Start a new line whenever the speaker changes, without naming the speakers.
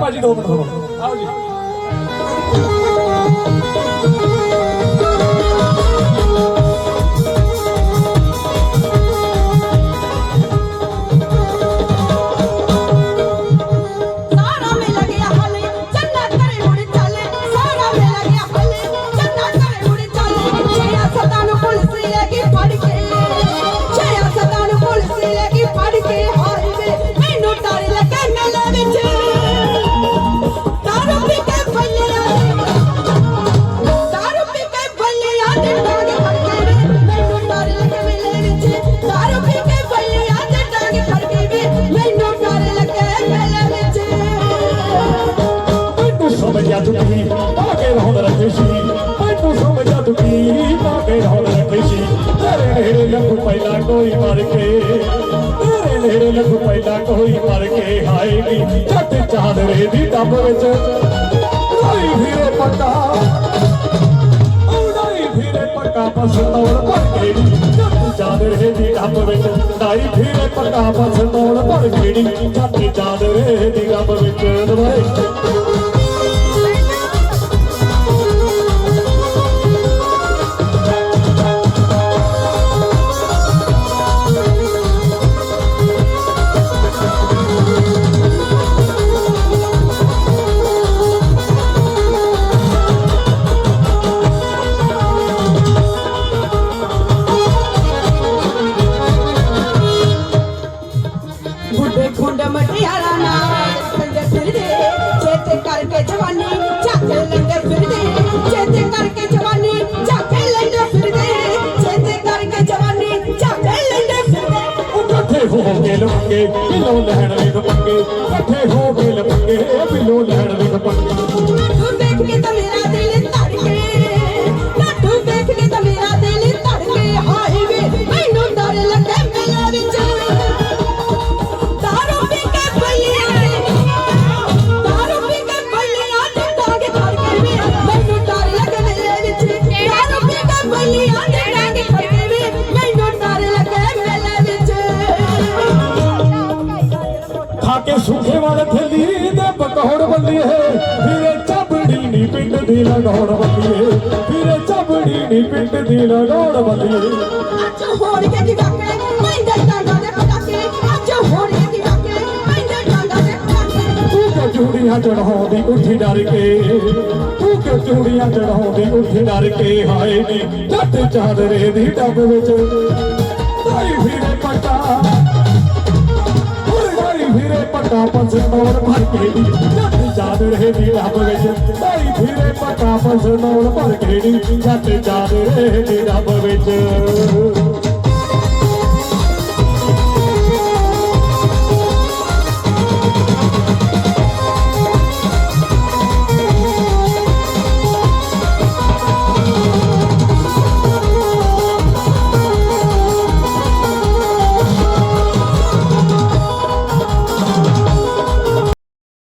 ਭਾਜੀ ਦੋ
ਮੈਨੂੰ
ਸਮਝਿਆ ਤੂੰ ਰਹੋਂ ਰੱਖੇ ਸੀ। ਮੈਨੂੰ ਸਮਝਿਆ ਤੂੰ ਕੀ ਰਹੋਂ ਰੱਖੇ ਤੇਰੇ ਨੇੜੇ ਲੱਗੂ ਪਹਿਲਾਂ ਕੋਈ ਮਰ ਕੇ। ਤੇਰੇ ਨੇੜੇ ਲੱਗੂ ਪਹਿਲਾਂ ਕੋਈ ਮਰ ਕੇ। ਹਾਏਗੀ ਛੱਟ ਚਾਦਰੇ ਦੀ ਟੱਬ ਵਿੱਚ ਕੋਈ ਵੀਰੇ ਪੱਕਾ ਉਡਾਈ ਫਿਰੇ ਪੱਕਾ ਪਸੰਦੌੜ ਭਰ ਕੇ ਛੱਟ ਚਾਦਰੇ ਦੀ ਟੱਬ ਵਿੱਚ ਉਡਾਈ ਫਿਰੇ ਪੱਕਾ ਪਸੰਦੌੜ ਭਰ ਕੇ ਛੱਟ ਚਾਦਰੇ ਦੀ ਟੱਬ ਵਿੱਚ ਦੁਬਾਰੇ ਇਕੱਠੇ ਹੋ ਕੇ ਲੰਗੇ ਬਿੱਲੋ ਲੈਣ ਵੀ ਪੰਗੇ ਇਕੱਠੇ ਹੋ ਕੇ ਲੰਗੇ ਬਿੱਲੋ ਲੈਣ ਵੀ ਪੰਗੇ ਪਕੌੜ ਬੱਲੀਏ ਵੀਰੇ ਚਬੜੀ ਨੀ ਪਿੰਡ ਦੀ ਲਗੌੜ ਬੱਲੀਏ ਵੀਰੇ ਚਬੜੀ ਨੀ ਪਿੰਡ ਦੀ ਲਗੌੜ ਬੱਲੀਏ
ਅੱਜ ਹੋਣਗੇ ਦੀ ਵਾਕੇ ਪੈਂਦੇ ਡਾਂਗਾ ਦੇ ਪਟਾਕੇ। ਅੱਜ ਹੋਣਗੇ ਦੀ ਵਾਕੇ ਪੈਂਦੇ ਡਾਂਗਾ ਦੇ ਪਟਾਕੇ।
ਤੂੰ ਕਿ ਚੂੜੀਆਂ ਚੜਾਉਂਦੀ ਉੱਠੀ ਡਰ ਕੇ? ਤੂੰ ਕਿ ਚੂੜੀਆਂ ਚੜਾਉਂਦੀ ਉੱਠੀ ਡਰ ਕੇ? ਹਾਏ ਨੀ ਜੱਟ ਚਾਦਰੇ ਦੀ ਡੱਬ ਵਿੱਚ। ਤਾਈ ਵੀਰੇ ਪੱਟਾ ਵੀਰੇ ਪੱਟਾ ਪੰਸਨੌਰ ਭਰ ਕੇ ਨੀ। ਜੱਟ ਚਾਦਰੇ ਦੀ ਡੱਬ ਵਿੱਚ ਤਾਈ ਵੀਰੇ ਪੱਟਾ ਪੰਸਨੌਰ ਭਰ ਕੇ ਨੀ। ਜੱਟ